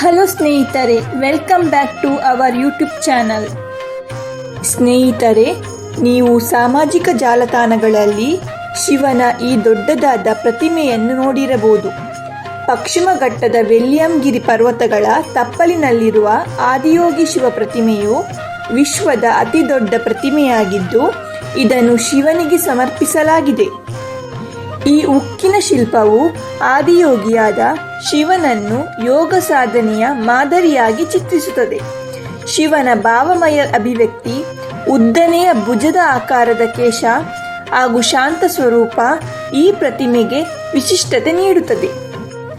Hello ಸ್ನೇಹಿತರೆ welcome back to our YouTube channel ಸ್ನೇಹಿತರೆ, ನೀವು ಸಾಮಾಜಿಕ ಜಾಲತಾಣಗಳಲ್ಲಿ ಶಿವನ ಈ ದೊಡ್ಡದಾದ ಪ್ರತಿಮೆಯನ್ನು ನೋಡಿರಬಹುದು. ಪಶ್ಚಿಮ ಘಟ್ಟದ ವೆಲ್ಲಿಯಂಗಿರಿ ಪರ್ವತಗಳ ತಪ್ಪಲಿನಲ್ಲಿರುವ ಆದಿಯೋಗಿ ಶಿವ ಪ್ರತಿಮೆಯು ವಿಶ್ವದ ಅತಿ ದೊಡ್ಡ ಪ್ರತಿಮೆಯಾಗಿದ್ದು, ಇದನ್ನು ಶಿವನಿಗೆ ಸಮರ್ಪಿಸಲಾಗಿದೆ. ಈ ಉಕ್ಕಿನ ಶಿಲ್ಪವು ಆದಿಯೋಗಿಯಾದ ಶಿವನನ್ನು ಯೋಗ ಸಾಧನೆಯ ಮಾದರಿಯಾಗಿ ಚಿತ್ರಿಸುತ್ತದೆ. ಶಿವನ ಭಾವಮಯ ಅಭಿವ್ಯಕ್ತಿ, ಉದ್ದನೆಯ ಭುಜದ ಆಕಾರದ ಕೇಶ ಹಾಗೂ ಶಾಂತ ಸ್ವರೂಪ ಈ ಪ್ರತಿಮೆಗೆ ವಿಶಿಷ್ಟತೆ ನೀಡುತ್ತದೆ.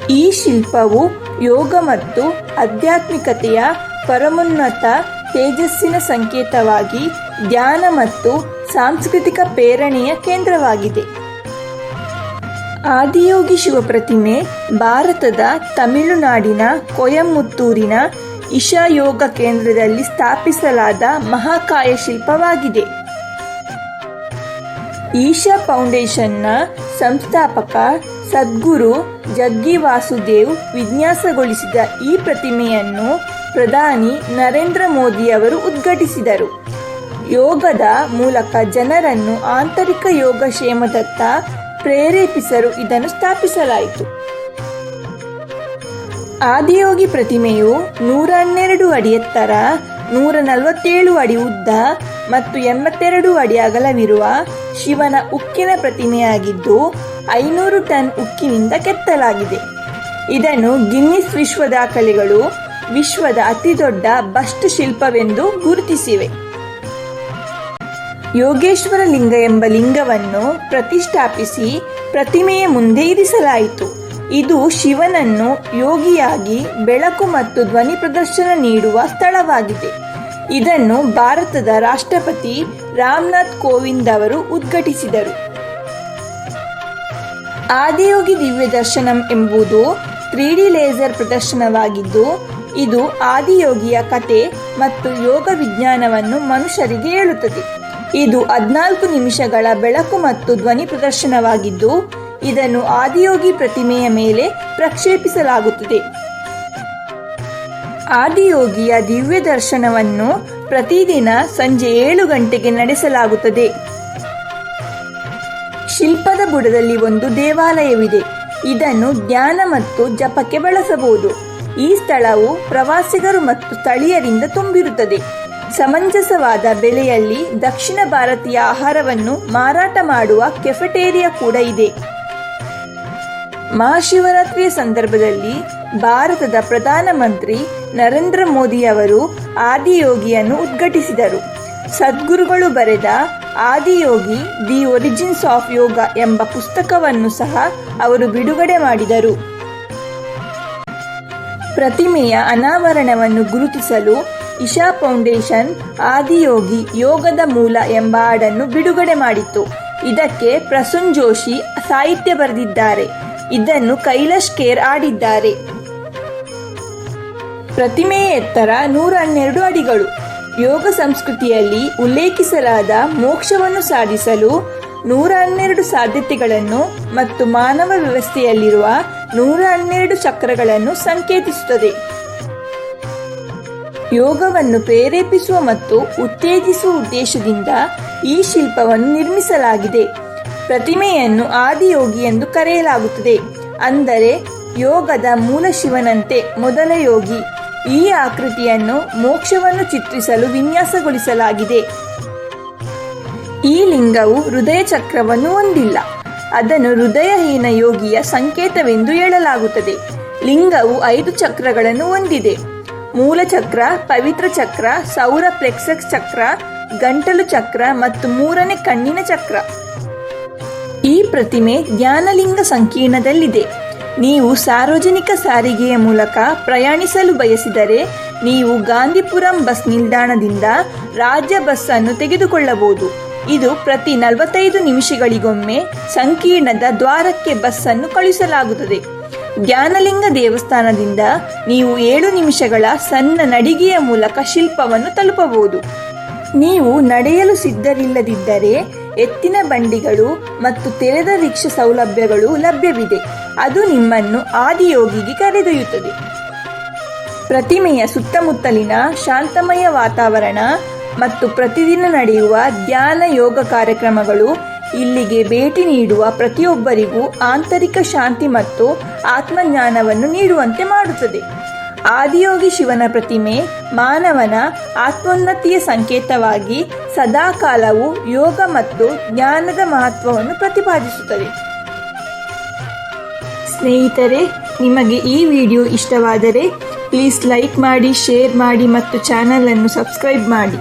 ಈ ಶಿಲ್ಪವು ಯೋಗ ಮತ್ತು ಆಧ್ಯಾತ್ಮಿಕತೆಯ ಪರಮೋನ್ನತ ತೇಜಸ್ಸಿನ ಸಂಕೇತವಾಗಿ ಧ್ಯಾನ ಮತ್ತು ಸಾಂಸ್ಕೃತಿಕ ಪ್ರೇರಣೆಯ ಕೇಂದ್ರವಾಗಿದೆ. ಆದಿಯೋಗಿ ಶಿವ ಪ್ರತಿಮೆ ಭಾರತದ ತಮಿಳುನಾಡಿನ ಕೊಯಮುತ್ತೂರಿನ ಇಶಾ ಯೋಗ ಕೇಂದ್ರದಲ್ಲಿ ಸ್ಥಾಪಿಸಲಾದ ಮಹಾಕಾಯ ಶಿಲ್ಪವಾಗಿದೆ. ಈಶಾ ಫೌಂಡೇಶನ್ನ ಸಂಸ್ಥಾಪಕ ಸದ್ಗುರು ಜಗ್ಗಿ ವಾಸುದೇವ್ ವಿನ್ಯಾಸಗೊಳಿಸಿದ ಈ ಪ್ರತಿಮೆಯನ್ನು ಪ್ರಧಾನಿ ನರೇಂದ್ರ ಮೋದಿ ಅವರು ಉದ್ಘಾಟಿಸಿದರು. ಯೋಗದ ಮೂಲಕ ಜನರನ್ನು ಆಂತರಿಕ ಯೋಗಕ್ಷೇಮದತ್ತ ಪ್ರೇರೇಪಿಸಲು ಇದನ್ನು ಸ್ಥಾಪಿಸಲಾಯಿತು. ಆದಿಯೋಗಿ ಪ್ರತಿಮೆಯು ನೂರ ಹನ್ನೆರಡು ಅಡಿ ಎತ್ತರ ನೂರ ನಲವತ್ತೇಳು ಅಡಿ ಉದ್ದ ಮತ್ತು ಎಂಬತ್ತೆರಡು ಅಡಿ ಅಗಲವಿರುವ ಶಿವನ ಉಕ್ಕಿನ ಪ್ರತಿಮೆಯಾಗಿದ್ದು ಐನೂರು ಟನ್ ಉಕ್ಕಿನಿಂದ ಕೆತ್ತಲಾಗಿದೆ. ಇದನ್ನು ಗಿನ್ನಿಸ್ ವಿಶ್ವ ದಾಖಲೆಗಳು ವಿಶ್ವದ ಅತಿದೊಡ್ಡ ಬಸ್ಟ್ ಶಿಲ್ಪವೆಂದು ಗುರುತಿಸಿವೆ. ಯೋಗೇಶ್ವರ ಲಿಂಗ ಎಂಬ ಲಿಂಗವನ್ನು ಪ್ರತಿಷ್ಠಾಪಿಸಿ ಪ್ರತಿಮೆಯ ಮುಂದೆ ಇರಿಸಲಾಯಿತು. ಇದು ಶಿವನನ್ನು ಯೋಗಿಯಾಗಿ ಬೆಳಕು ಮತ್ತು ಧ್ವನಿ ಪ್ರದರ್ಶನ ನೀಡುವ ಸ್ಥಳವಾಗಿದೆ. ಇದನ್ನು ಭಾರತದ ರಾಷ್ಟ್ರಪತಿ ರಾಮನಾಥ್ ಕೋವಿಂದ್ ಅವರು ಉದ್ಘಾಟಿಸಿದರು. ಆದಿಯೋಗಿ ದಿವ್ಯ ದರ್ಶನಂ ಎಂಬುದು ತ್ರೀ ಡಿ ಲೇಸರ್ ಪ್ರದರ್ಶನವಾಗಿದ್ದು, ಇದು ಆದಿಯೋಗಿಯ ಕತೆ ಮತ್ತು ಯೋಗ ವಿಜ್ಞಾನವನ್ನು ಮನುಷ್ಯರಿಗೆ ಹೇಳುತ್ತದೆ. ಇದು ಹದಿನಾಲ್ಕು ನಿಮಿಷಗಳ ಬೆಳಕು ಮತ್ತು ಧ್ವನಿ ಪ್ರದರ್ಶನವಾಗಿದ್ದು, ಇದನ್ನು ಆದಿಯೋಗಿ ಪ್ರತಿಮೆಯ ಮೇಲೆ ಪ್ರಕ್ಷೇಪಿಸಲಾಗುತ್ತದೆ. ಆದಿಯೋಗಿಯ ದಿವ್ಯ ದರ್ಶನವನ್ನು ಪ್ರತಿದಿನ ಸಂಜೆ ಏಳು ಗಂಟೆಗೆ ನಡೆಸಲಾಗುತ್ತದೆ. ಶಿಲ್ಪದ ಬುಡದಲ್ಲಿ ಒಂದು ದೇವಾಲಯವಿದೆ. ಇದನ್ನು ಜ್ಞಾನ ಮತ್ತು ಜಪಕ್ಕೆ ಬಳಸಬಹುದು. ಈ ಸ್ಥಳವು ಪ್ರವಾಸಿಗರು ಮತ್ತು ಸ್ಥಳೀಯರಿಂದ ತುಂಬಿರುತ್ತದೆ. ಸಮಂಜಸವಾದ ಬೆಲೆಯಲ್ಲಿ ದಕ್ಷಿಣ ಭಾರತೀಯ ಆಹಾರವನ್ನು ಮಾರಾಟ ಮಾಡುವ ಕೆಫೆಟೇರಿಯಾ ಕೂಡ ಇದೆ. ಮಹಾಶಿವರಾತ್ರಿಯ ಸಂದರ್ಭದಲ್ಲಿ ಭಾರತದ ಪ್ರಧಾನಮಂತ್ರಿ ನರೇಂದ್ರ ಮೋದಿ ಅವರು ಆದಿಯೋಗಿಯನ್ನು ಉದ್ಘಾಟಿಸಿದರು. ಸದ್ಗುರುಗಳು ಬರೆದ Adiyogi the origins of yoga ಎಂಬ ಪುಸ್ತಕವನ್ನು ಸಹ ಅವರು ಬಿಡುಗಡೆ ಮಾಡಿದರು. ಪ್ರತಿಮೆಯ ಅನಾವರಣವನ್ನು ಗುರುತಿಸಲು ಇಶಾ ಫೌಂಡೇಶನ್ ಆದಿಯೋಗಿ ಯೋಗದ ಮೂಲ ಎಂಬ ಹಾಡನ್ನು ಬಿಡುಗಡೆ ಮಾಡಿತ್ತು. ಇದಕ್ಕೆ ಪ್ರಸುನ್ ಜೋಶಿ ಸಾಹಿತ್ಯ ಬರೆದಿದ್ದಾರೆ. ಇದನ್ನು ಕೈಲಾಶ್ ಕೇರ್ ಆಡಿದ್ದಾರೆ ಪ್ರತಿಮೆಯ ಎತ್ತರ ನೂರ ಹನ್ನೆರಡು ಅಡಿಗಳು. ಯೋಗ ಸಂಸ್ಕೃತಿಯಲ್ಲಿ ಉಲ್ಲೇಖಿಸಲಾದ ಮೋಕ್ಷವನ್ನು ಸಾಧಿಸಲು ನೂರ ಹನ್ನೆರಡು ಸಾಧ್ಯತೆಗಳನ್ನು ಮತ್ತು ಮಾನವ ವ್ಯವಸ್ಥೆಯಲ್ಲಿರುವ ನೂರ ಹನ್ನೆರಡು ಚಕ್ರಗಳನ್ನು ಸಂಕೇತಿಸುತ್ತದೆ. ಯೋಗವನ್ನು ಪ್ರೇರೇಪಿಸುವ ಮತ್ತು ಉತ್ತೇಜಿಸುವ ಉದ್ದೇಶದಿಂದ ಈ ಶಿಲ್ಪವನ್ನು ನಿರ್ಮಿಸಲಾಗಿದೆ. ಪ್ರತಿಮೆಯನ್ನು ಆದಿಯೋಗಿ ಎಂದು ಕರೆಯಲಾಗುತ್ತದೆ. ಅಂದರೆ, ಯೋಗದ ಮೂಲ ಶಿವನಂತೆ ಮೊದಲ ಯೋಗಿ. ಈ ಆಕೃತಿಯನ್ನು ಮೋಕ್ಷವನ್ನು ಚಿತ್ರಿಸಲು ವಿನ್ಯಾಸಗೊಳಿಸಲಾಗಿದೆ. ಈ ಲಿಂಗವು ಹೃದಯ ಚಕ್ರವನ್ನು ಹೊಂದಿಲ್ಲ. ಅದನ್ನು ಹೃದಯಹೀನ ಯೋಗಿಯ ಸಂಕೇತವೆಂದು ಹೇಳಲಾಗುತ್ತದೆ. ಲಿಂಗವು ಐದು ಚಕ್ರಗಳನ್ನು ಹೊಂದಿದೆ. ಮೂಲ ಚಕ್ರ ಪವಿತ್ರ ಚಕ್ರ ಸೌರ ಪ್ಲೆಕ್ಸಸ್ ಚಕ್ರ, ಗಂಟಲು ಚಕ್ರ ಮತ್ತು ಮೂರನೇ ಕಣ್ಣಿನ ಚಕ್ರ. ಈ ಪ್ರತಿಮೆ ಜ್ಞಾನಲಿಂಗ ಸಂಕೀರ್ಣದಲ್ಲಿದೆ. ನೀವು ಸಾರ್ವಜನಿಕ ಸಾರಿಗೆಯ ಮೂಲಕ ಪ್ರಯಾಣಿಸಲು ಬಯಸಿದರೆ ನೀವು ಗಾಂಧಿಪುರಂ ಬಸ್ ನಿಲ್ದಾಣದಿಂದ ರಾಜ್ಯ ಬಸ್ ಅನ್ನು ತೆಗೆದುಕೊಳ್ಳಬಹುದು. ಇದು ಪ್ರತಿ ನಲವತ್ತೈದು ನಿಮಿಷಗಳಿಗೊಮ್ಮೆ ಸಂಕೀರ್ಣದ ದ್ವಾರಕ್ಕೆ ಬಸ್ ಅನ್ನು ಕಳುಹಿಸಲಾಗುತ್ತದೆ. ಧ್ಯಾನಲಿಂಗ ದೇವಸ್ಥಾನದಿಂದ ನೀವು ಏಳು ನಿಮಿಷಗಳ ಸಣ್ಣ ನಡಿಗೆಯ ಮೂಲಕ ಶಿಲ್ಪವನ್ನು ತಲುಪಬಹುದು. ನೀವು ನಡೆಯಲು ಸಿದ್ಧರಿಲ್ಲದಿದ್ದರೆ ಎತ್ತಿನ ಬಂಡಿಗಳು ಮತ್ತು ತೆರೆದ ರಿಕ್ಷಾ ಸೌಲಭ್ಯಗಳು ಲಭ್ಯವಿದೆ. ಅದು ನಿಮ್ಮನ್ನು ಆದಿಯೋಗಿಗೆ ಕರೆದೊಯ್ಯುತ್ತದೆ. ಪ್ರತಿಮೆಯ ಸುತ್ತಮುತ್ತಲಿನ ಶಾಂತಮಯ ವಾತಾವರಣ ಮತ್ತು ಪ್ರತಿದಿನ ನಡೆಯುವ ಧ್ಯಾನ ಯೋಗ ಕಾರ್ಯಕ್ರಮಗಳು ಇಲ್ಲಿಗೆ ಭೇಟಿ ನೀಡುವ ಪ್ರತಿಯೊಬ್ಬರಿಗೂ ಆಂತರಿಕ ಶಾಂತಿ ಮತ್ತು ಆತ್ಮಜ್ಞಾನವನ್ನು ನೀಡುವಂತೆ ಮಾಡುತ್ತದೆ. ಆದಿಯೋಗಿ ಶಿವನ ಪ್ರತಿಮೆ ಮಾನವನ ಆತ್ಮೋನ್ನತಿಯ ಸಂಕೇತವಾಗಿ ಸದಾಕಾಲವು ಯೋಗ ಮತ್ತು ಜ್ಞಾನದ ಮಹತ್ವವನ್ನು ಪ್ರತಿಪಾದಿಸುತ್ತದೆ. ಸ್ನೇಹಿತರೆ, ನಿಮಗೆ ಈ ವಿಡಿಯೋ ಇಷ್ಟವಾದರೆ ಪ್ಲೀಸ್ ಲೈಕ್ ಮಾಡಿ ಶೇರ್ ಮಾಡಿ ಮತ್ತು ಚಾನಲನ್ನು ಸಬ್ಸ್ಕ್ರೈಬ್ ಮಾಡಿ.